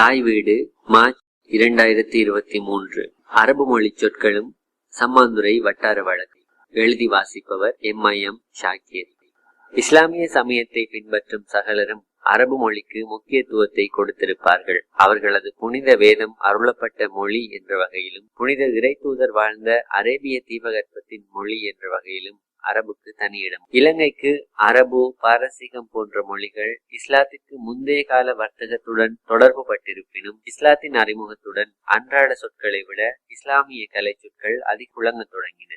தாய் வீடு மார்ச் இரண்டாயிரத்தி இருபத்தி மூன்று. அரபு மொழி சொற்களும் சம்மாந்துரை வட்டார வழக்கு எழுதி வாசிப்பவர் எம் ஐ எம் ஷாக்கியர் இஸ்லாமிய சமயத்தை பின்பற்றும் சகலரும் அரபு மொழிக்கு முக்கியத்துவத்தை கொடுத்திருப்பார்கள். அவர்களது புனித வேதம் அருளப்பட்ட மொழி என்ற வகையிலும் புனித இறைத்தூதர் வாழ்ந்த அரேபிய தீபகற்பத்தின் மொழி என்ற வகையிலும் அரபுக்கு தனியிடம். இலங்கைக்கு அரபு பாரசீகம் போன்ற மொழிகள் இஸ்லாத்திற்கு முந்தைய கால வர்த்தகத்துடன் தொடர்பு பட்டிருப்பினும் இஸ்லாத்தின் அறிமுகத்துடன் அன்றாட சொற்களை விட இஸ்லாமிய கலை சொற்கள் அதிகுழங்கத் தொடங்கின.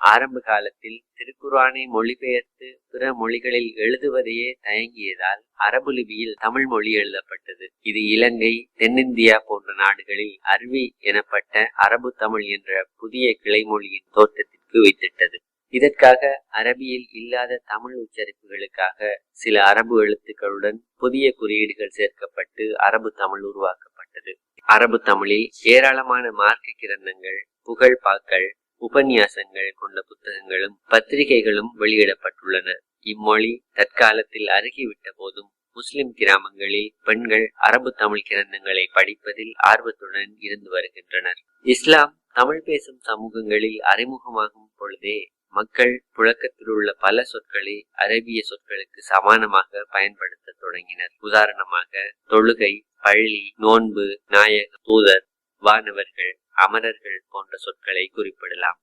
ஆரம்ப காலத்தில் திருக்குர்ஆனை மொழிபெயர்த்து பிற மொழிகளில் எழுதுவதையே தயங்கியதால் அரபு லிபியில் தமிழ் மொழி எழுதப்பட்டது. இது இலங்கை தென்னிந்தியா போன்ற நாடுகளில் அருவி எனப்பட்ட அரபு தமிழ் என்ற புதிய கிளைமொழியின் தோற்றத்திற்கு வைத்திட்டது. இதற்காக அரபியில் இல்லாத தமிழ் உச்சரிப்புகளுக்காக சில அரபு எழுத்துக்களுடன் புதிய குறியீடுகள் சேர்க்கப்பட்டு அரபு தமிழ் உருவாக்கப்பட்டது. அரபு தமிழில் ஏராளமான மார்க்க கிரந்தங்கள் புகழ்பாக்கள் உபன்யாசங்கள் கொண்ட புத்தகங்களும் பத்திரிகைகளும் வெளியிடப்பட்டுள்ளன. இம்மொழி தற்காலத்தில் அருகிவிட்ட போதும் முஸ்லிம் கிராமங்களில் பெண்கள் அரபு தமிழ் கிரந்தங்களை படிப்பதில் ஆர்வத்துடன் இருந்து வருகின்றனர். இஸ்லாம் தமிழ் பேசும் சமூகங்களில் அறிமுகமாகும் பொழுதே மக்கள் புழக்கத்தில் உள்ள பல சொற்களை அரபிய சொற்களுக்கு சமானமாக பயன்படுத்த தொடங்கினர். உதாரணமாக தொழுகை பள்ளி நோன்பு நாயக தூதர் வானவர்கள் அமரர்கள் போன்ற சொற்களை குறிப்பிடலாம்.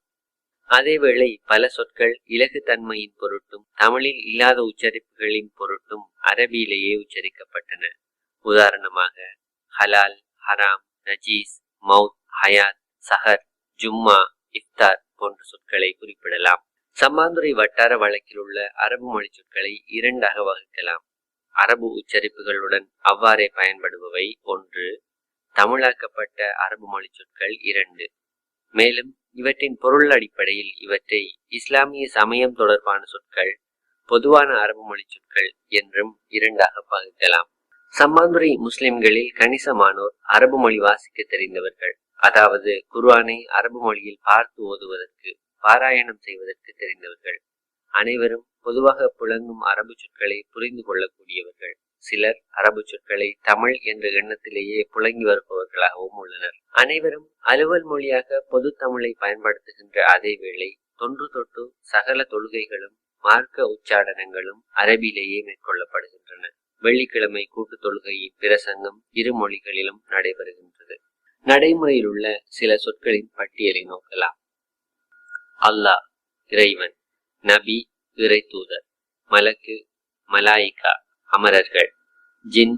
அதேவேளை பல சொற்கள் இலகு தன்மையின் பொருட்டும் தமிழில் இல்லாத உச்சரிப்புகளின் பொருட்டும் அரபியிலேயே உச்சரிக்கப்பட்டன. உதாரணமாக ஹலால் ஹராம் நஜீஸ் மவுத் ஹயாத் சஹர் ஜும்மா இஃப்தார் சொற்களை குறிப்பிடலாம். சம்மாந்துறை வட்டார வழக்கில் உள்ள அரபு மொழி சொற்களை இரண்டாக வகுக்கலாம். அரபு உச்சரிப்புகளுடன் அவ்வாறே பயன்படுபவை ஒன்று தமிழாக்கப்பட்ட அரபு மொழி சொற்கள் இரண்டு. மேலும் இவற்றின் பொருள் அடிப்படையில் இவற்றை இஸ்லாமிய சமயம் தொடர்பான சொற்கள் பொதுவான அரபு மொழி சொற்கள் என்றும் இரண்டாக பகுக்கலாம் சம்மாந்துரை முஸ்லிம்களில் கணிசமானோர் அரபு மொழி வாசிக்க தெரிந்தவர்கள். அதாவது குர்ஆனை அரபு மொழியில் பார்த்து ஓதுவதற்கு பாராயணம் செய்வதற்கு தெரிந்தவர்கள். அனைவரும் பொதுவாக புழங்கும் அரபு சொற்களை புரிந்து கொள்ளக்கூடியவர்கள். சிலர் அரபு சொற்களை தமிழ் என்ற எண்ணத்திலேயே புழங்கி வருபவர்களாகவும் உள்ளனர். அனைவரும் அலுவல் மொழியாக பொது தமிழை பயன்படுத்துகின்ற அதே வேளை தொன்று தொட்டு சகல தொழுகைகளும் மார்க்க உச்சாடனங்களும் அரபிலேயே மேற்கொள்ளப்படுகின்றன. வெள்ளிக்கிழமை கூட்டு தொழுகையின் பிரசங்கம் இரு மொழிகளிலும் நடைபெறுகின்றது. நடைமுறையில் உள்ள சில சொற்களின் பட்டியலை நோக்கலாம். அல்லாஹ் இறைவன் நபி இறை தூதர் மலக்கு மலாயிகா அமரர்கள் ஜின்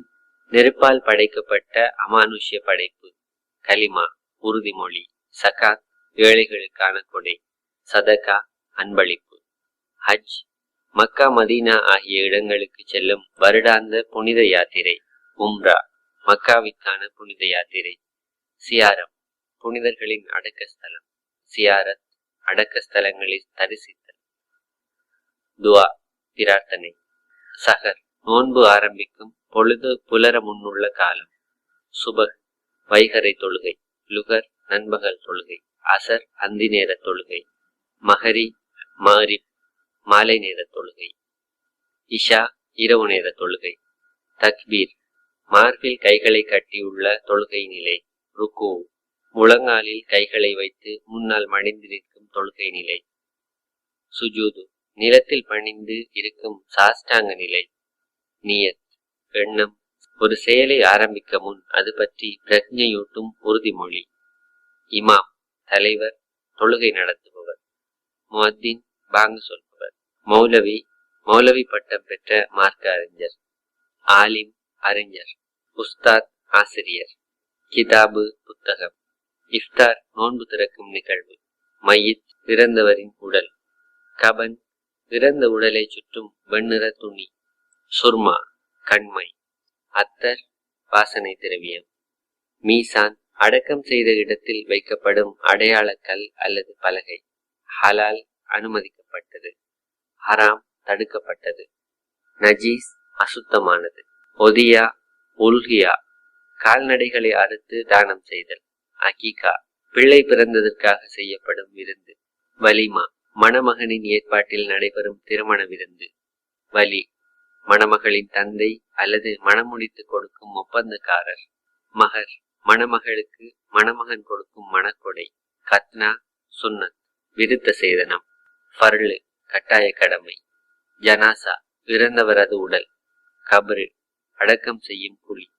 நெருப்பால் படைக்கப்பட்ட அமானுஷ்ய படைப்பு கலிமா உறுதிமொழி சகாத் ஏழைகளுக்கான கொடை சதகா அன்பளிப்பு ஹஜ் மக்கா மதீனா ஆகிய இடங்களுக்கு செல்லும் வருடாந்த புனித யாத்திரை உம்ரா மக்காவிற்கான புனித யாத்திரை சியாரம் புனிதர்களின் அடக்கஸ்தலம் சியாரத் அடக்க ஸ்தலங்களில் தரிசித்தல். துவா பிரார்த்தனை. சகர் நோன்பு ஆரம்பிக்கும் பொழுது புலர முன்னுள்ள காலம். சுபக் வைகரை தொழுகை. லுகர் நண்பகல் தொழுகை. அசர் அந்தி நேர தொழுகை. மகரி மாரி மாலை நேர தொழுகை. இஷா இரவு நேர தொழுகை. தக்பீர் மார்பில் கைகளை கட்டியுள்ள தொழுகை நிலை. ருக்கு முழங்காலில் கைகளை வைத்து முன்னால் மடிந்து தொழுகை நிலை. சுஜூது நிலத்தில் பணிந்து இருக்கும் சாஷ்டாங்க நிலை. நியத் எண்ணம் ஒரு செயலை ஆரம்பிக்க முன் அது பற்றி பிரஜையூட்டும் உறுதிமொழி. இமாம் தலைவர் தொழுகை நடத்துபவர். முஅத்தின் பாங்கு சொல்பவர். மௌலவி மௌலவி பட்டம் பெற்ற மார்க்க அறிஞர் ஆலிம் அறிஞர். உஸ்தாத் ஆசிரியர். கிதாபு புத்தகம். இஃப்தார் நோன்பு திறக்கும் நிகழ்வு. மையித் பிறந்தவரின் உடல். கபன் பிறந்த உடலை சுற்றும் வெண்ணிற துணி. சுர்மா கண்மை. அத்தர் வாசனை திரவியம். மீசான் அடக்கம் செய்த இடத்தில் வைக்கப்படும் அடையாள கல் அல்லது பலகை. ஹலால் அனுமதிக்கப்பட்டது. ஹராம் தடுக்கப்பட்டது. நஜீஸ் அசுத்தமானது. ஒதியா உல்கியா கால்நடைகளை அறுத்து தானம் செய்தல். அகிகா பிள்ளை பிறந்ததற்காக செய்யப்படும் விருந்து. வலிமா மணமகனின் ஏற்பாட்டில் நடைபெறும் திருமண விருந்து. வலி மணமகளின் தந்தை அல்லது மணமுடித்து கொடுக்கும் ஒப்பந்தக்காரர். மகர் மணமகளுக்கு மணமகன் கொடுக்கும் மணக்கொடை. கத்னா சுன்னத் விருத்த சேதனம். ஃபர்லு கட்டாய கடமை. ஜனாசா இறந்தவரது உடல். கபரு அடக்கம் செய்யும் குழி.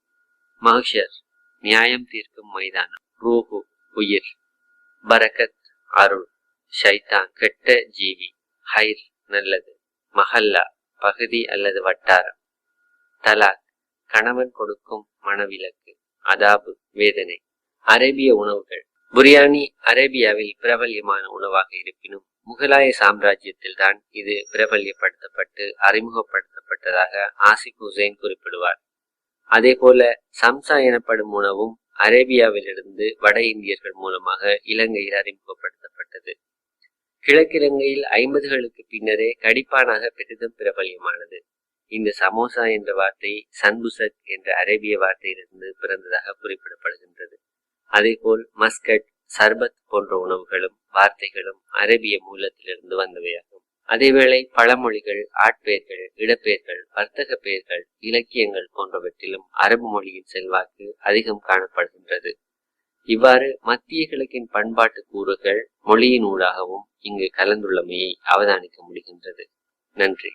மகஷர் நியாயம் தீர்க்கும் மைதானம். ரூஹு உயிர். பரக்கத் அருள். ஷைத்தான் கெட்ட ஜீவி. ஹைர் நல்லது. மஹல்லா பகுதி அல்லது வட்டாரம். தலாக் கணவன் கொடுக்கும் மனவிலக்கு. அதாபு வேதனை. அரேபிய உணவுகள். புரியாணி அரேபியாவில் பிரபல்யமான உணவாக இருப்பினும் முகலாய சாம்ராஜ்யத்தில் தான் இது பிரபல்யப்படுத்தப்பட்டு அறிமுகப்படுத்தப்பட்டதாக ஆசிப் ஹுசைன் குறிப்பிடுவார். அதே போல சம்சா எனப்படும் உணவும் அரேபியாவிலிருந்து வட இந்தியர்கள் மூலமாக இலங்கையில் அறிமுகப்படுத்தப்பட்டது. கிழக்கிலங்கையில் ஐம்பதுகளுக்கு பின்னரே கடிப்பானாக பெரிதும் பிரபல்யமானது. இந்த சமோசா என்ற வார்த்தை சன்புசக் என்ற அரேபிய வார்த்தையிலிருந்து பிறந்ததாக குறிப்பிடப்படுகின்றது. அதேபோல் மஸ்கட் சர்பத் போன்ற உணவுகளும் வார்த்தைகளும் அரேபிய மூலத்திலிருந்து வந்தவையாகும். அதேவேளை பழமொழிகள் ஆட்பெயர்கள் இடப்பெயர்கள் வர்த்தக பெயர்கள் இலக்கியங்கள் போன்றவற்றிலும் அரபு மொழியின் செல்வாக்கு அதிகம் காணப்படுகின்றது. இவ்வாறு மத்திய கிழக்கின் பண்பாட்டு கூறுகள் மொழியின் ஊடாகவும் இங்கு கலந்துள்ளமையை அவதானிக்க முடிகின்றது. நன்றி.